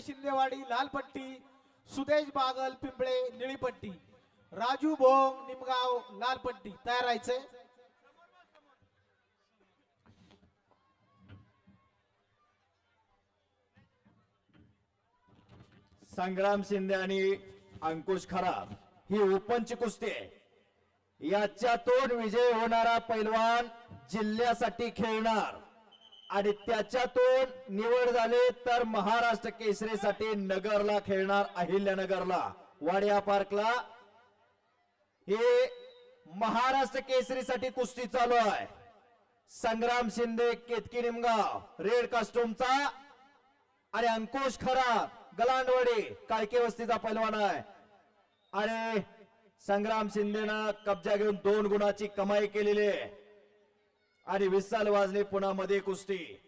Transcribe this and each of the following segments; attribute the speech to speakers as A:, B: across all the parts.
A: शिंदेवाडी लाल पट्टी सुदेश बागल पिंपळे निळी पट्टी राजू भोंग निमगाव लाल पट्टी तयार राहायचंय?
B: संग्राम शिंदे आणि अंकुश खराब ही ओपनची कुस्ती आहे. याच्यातून विजय होणारा पैलवान जिल्ह्यासाठी खेळणार. आणि त्याच्यातून निवड झाली तर महाराष्ट्र केसरीसाठी नगरला खेळणार अहिल्यानगरला. वाड्या पार्कला. हे महाराष्ट्र केसरीसाठी कुस्ती चालू आहे. संग्राम शिंदे केतकी निमगाव रेड कास्टूमचा आणि अंकुश खराब गलांडवडे काळके वस्तीचा पैलवान आहे. आणि संग्राम शिंदेनं कब्जा घेऊन दोन गुणाची कमाई केलेली आहे. आणि विसाल वाजले पुन्हा मध्ये कुस्ती.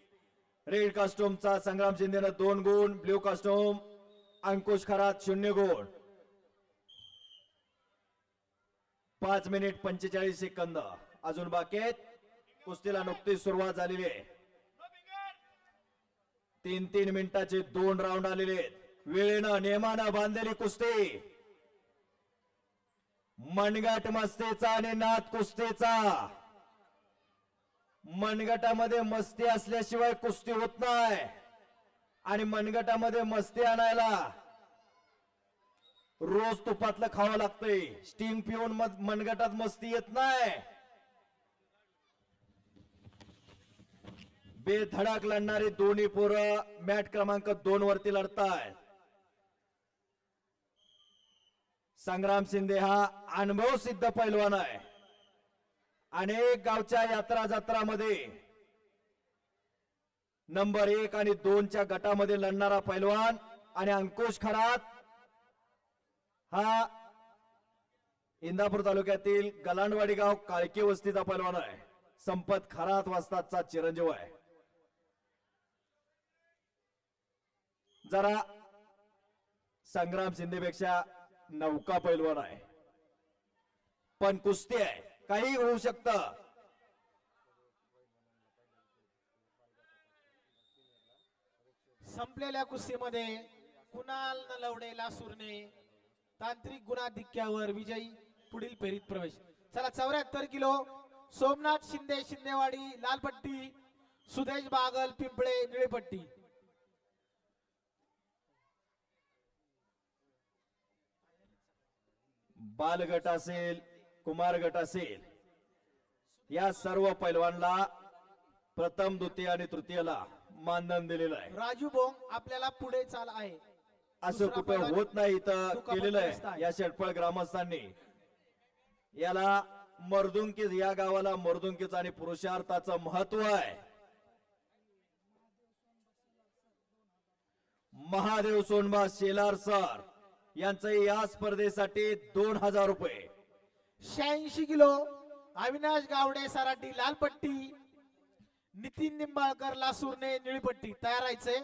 B: रेड कास्टूमचा संग्राम शिंदेनं दोन गुण ब्ल्यू कास्टूम अंकुश खरात शून्य गुण. पाच मिनिट पंचेचाळीस सेकंद. अजून बाकी आहेत. कुस्तीला नुकतीच सुरुवात झालेली आहे. तीन तीन मिनिटाचे दोन राऊंड आलेले आहेत. वेळेनं नियमानं बांधलेली कुस्ती. मनगट मस्तीचा आणि नाथ कुस्तीचा. मनगटामध्ये मस्ती असल्याशिवाय कुस्ती होत नाही. आणि मनगटामध्ये मस्ती आणायला रोज तुपातलं खावं लागतंय. स्टीम पिऊन मनगटात मस्ती येत नाही. बेधडाक लढणारी दोन्ही पोरं मॅट क्रमांक दोन वरती लढतायत. संग्राम शिंदे हा अनुभव सिद्ध पैलवान आहे. अनेक गावच्या यात्रा जत्रामध्ये नंबर एक आणि दोनच्या गटामध्ये लढणारा पैलवान आणि अंकुश खरात हा इंदापूर तालुक्यातील गलांडवाडी गाव काळकी वस्तीचा पैलवान आहे. संपत खरात वाजताचा चिरंजीव आहे. जरा संग्राम शिंदेपेक्षा नौका पैलवान आहे. पण कुस्ती आहे. काही होऊ शकतं.
A: संपलेल्या कुस्तीमध्ये कुणाल नलवडे लासूरने तांत्रिक गुणाधिक्यावर विजयी पुढील फेरीत प्रवेश. चला चौऱ्याहत्तर किलो. सोमनाथ शिंदे शिंदेवाडी लालपट्टी सुदेश बागल पिंपळे निळीपट्टी.
B: बालगट असेल कुमार गट असेल. या सर्व पैलवानला प्रथम द्वितीय आणि तृतीयला मानधन दिलेलं आहे.
A: राजू बोंग आपल्याला पुढे चाल आहे.
B: असं कुठं होत नाही
A: दुखापतग्रस्त
B: केलेलं
A: आहे.
B: आहे. या शेटफळ ग्रामस्थांनी याला मर्दुंकीच या गावाला मर्दुंकीचं आणि पुरुषार्थाचं महत्त्व आहे. महादेव सोनबा शेलार सर यांचं या स्पर्धेसाठी दोन हजार रुपये.
A: शहाऐंशी किलो. अविनाश गावडे सराटी लालपट्टी. नितीन निंबाळकर लासूरने निळीपट्टी. तयार राहायचे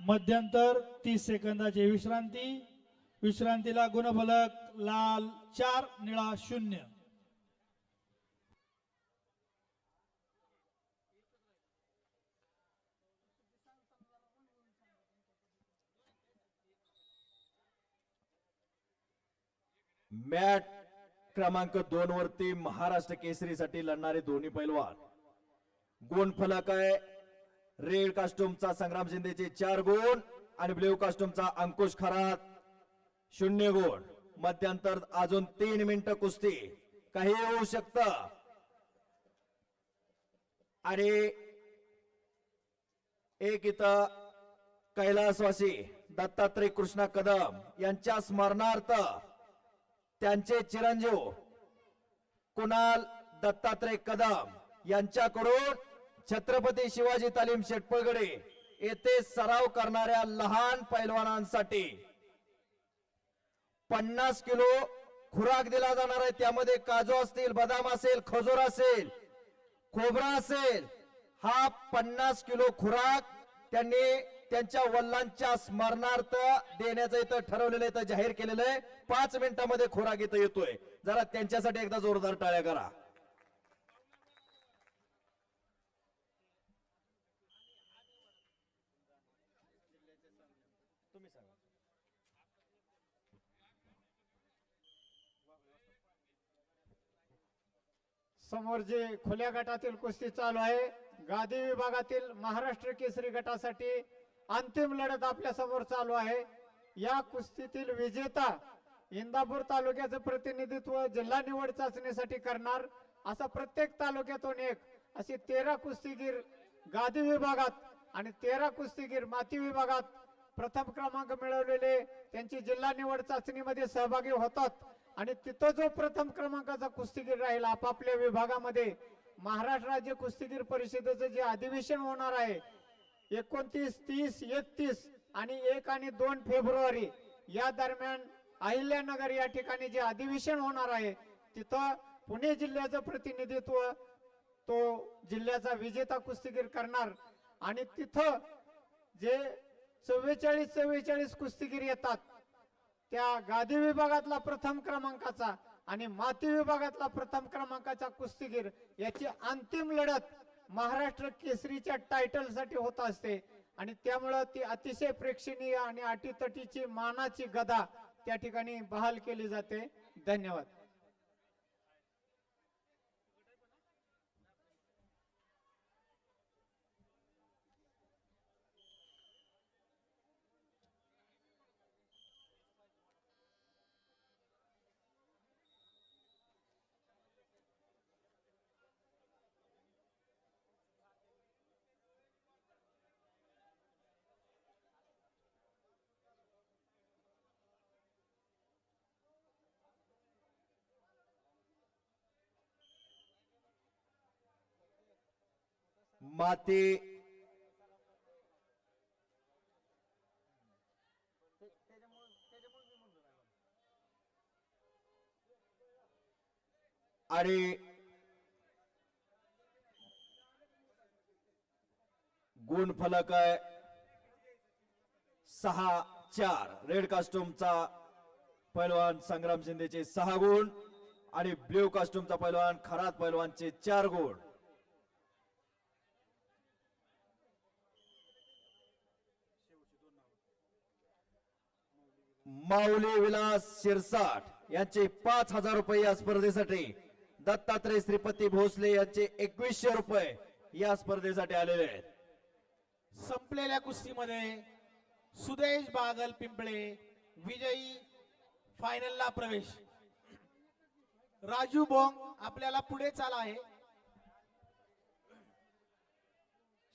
C: मध्यंतर तीस सेकंदाची विश्रांती. विश्रांतीला गुणफलक लाल चार निळा शून्य.
B: मॅट क्रमांक दोन वरती महाराष्ट्र केसरीसाठी लढणारे दोन्ही पैलवान. गुण फलक आहे. रेड कास्टूमचा संग्राम शिंदेचे चार गुण आणि ब्ल्यू कास्टूमचा अंकुश खरात शून्य गुण. मध्यंतर अजून तीन मिनिटं कुस्ती. काही होऊ शकतं. आणि एक इथं कैलासवासी दत्तात्रय कृष्णा कदम यांच्या स्मरणार्थ त्यांचे चिरंजीव कुणाल दत्तात्रय कदम यांच्याकडून छत्रपती शिवाजी तालीम शेटपळगडे येथे सराव करणाऱ्या लहान पैलवानांसाठी पन्नास किलो खुराक दिला जाणार आहे. त्यामध्ये काजू असतील बदाम असेल खजूर असेल खोबरा असेल हा पन्नास किलो खुराक त्यांनी त्यांच्या वडिलांच्या स्मरणार्थ देण्याचं इथं ठरवलेलं इथं जाहीर केलेलं आहे. पाच मिनिटामध्ये खुराक इथं येतोय. जरा त्यांच्यासाठी एकदा जोरदार टाळ्या करा.
D: समोर जे खुल्या गटातील कुस्ती चालू आहे गादी विभागातील महाराष्ट्र केसरी गटासाठी अंतिम लढत आपल्यासमोर चालू आहे. या कुस्तीतील विजेता इंदापूर तालुक्याचं प्रतिनिधित्व जिल्हा निवड चाचणीसाठी करणार असा प्रत्येक तालुक्यातून एक असे तेरा कुस्तीगीर गादी विभागात आणि तेरा कुस्तीगीर माती विभागात प्रथम क्रमांक मिळवलेले त्यांची जिल्हा निवड चाचणीमध्ये सहभागी होतात. आणि तिथं जो प्रथम क्रमांकाचा कुस्तीगीर राहील आपापल्या विभागामध्ये महाराष्ट्र राज्य कुस्तीगीर परिषदेचं जे अधिवेशन होणार आहे एकोणतीस तीस एकतीस आणि एक आणि दोन फेब्रुवारी या दरम्यान अहिल्यानगर या ठिकाणी जे अधिवेशन होणार आहे तिथं पुणे जिल्ह्याचं प्रतिनिधित्व तो जिल्ह्याचा विजेता कुस्तीगीर करणार. आणि तिथं जे चव्वेचाळीस चव्वेचाळीस कुस्तीगीर येतात त्या गादी विभागातला प्रथम क्रमांकाचा आणि माती विभागातला प्रथम क्रमांकाचा कुस्तीगीर याची अंतिम लढत महाराष्ट्र केसरीच्या टायटलसाठी होत असते. आणि त्यामुळं ती अतिशय प्रेक्षणीय आणि अटीतटीची मानाची गदा त्या ठिकाणी बहाल केली जाते. धन्यवाद.
B: माती आणि गुण फलक आहे। सहा चार। रेड कास्ट्यूमचा पैलवान संग्राम शिंदेचे सहा गुण आणि ब्ल्यू कास्ट्यूमचा पैलवान खरात पैलवानचे चार गुण. माऊली विलास शिरसाट यांचे पाच हजार रुपये या स्पर्धेसाठी दत्तात्रय श्रीपती भोसले यांचे एकवीसशे रुपये या स्पर्धेसाठी आलेले आहेत.
A: संपलेल्या कुस्तीमध्ये सुदेश बागल पिंपळे विजयी फायनलला प्रवेश. राजू बोंग आपल्याला पुढे चाल आहे.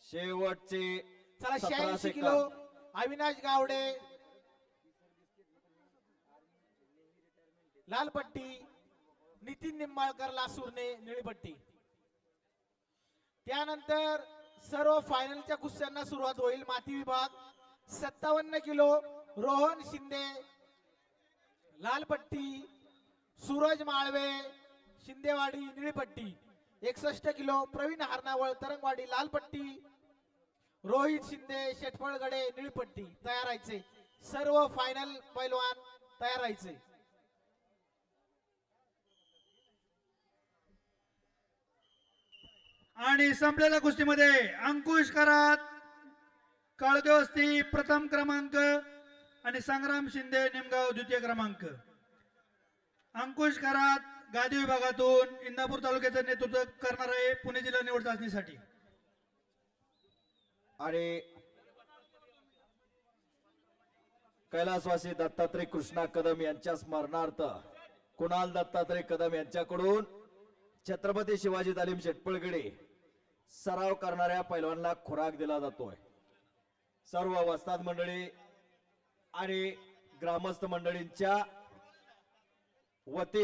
B: शेवटचे
A: चला शहाऐंशी. किलो अविनाश गावडे लाल पट्टी नितीन निंबाळकर लासूरने निळी पट्टी. त्यानंतर सर्व फायनलच्या कुस्त्यांना सुरुवात होईल. माती विभाग सत्तावन्न किलो रोहन शिंदे लाल पट्टी सूरज माळवे शिंदेवाडी निळीपट्टी एकसष्ट किलो प्रवीण हारनावळ तरंगवाडी लालपट्टी रोहित शिंदे शेटफळगडे निळीपट्टी तयार राहायचे. सर्व फायनल पैलवान तयार राहायचे.
C: आणि संपलेल्या कुस्तीमध्ये अंकुश करात. काळगवस्ती प्रथम क्रमांक आणि संग्राम शिंदे निमगाव द्वितीय क्रमांक. अंकुश करात गादी विभागातून इंदापूर तालुक्याचं नेतृत्व करणार आहे पुणे जिल्हा निवड चाचणीसाठी.
B: आणि कैलासवासी दत्तात्रय कृष्णा कदम यांच्या स्मरणार्थ कुणाल दत्तात्रय कदम यांच्याकडून छत्रपती शिवाजी तालीम शेटपळगडे सराव करणाऱ्या पैलवानला खुराक दिला जातोय. सर्व वस्ताद मंडळी आणि ग्रामस्थ मंडळींच्या वती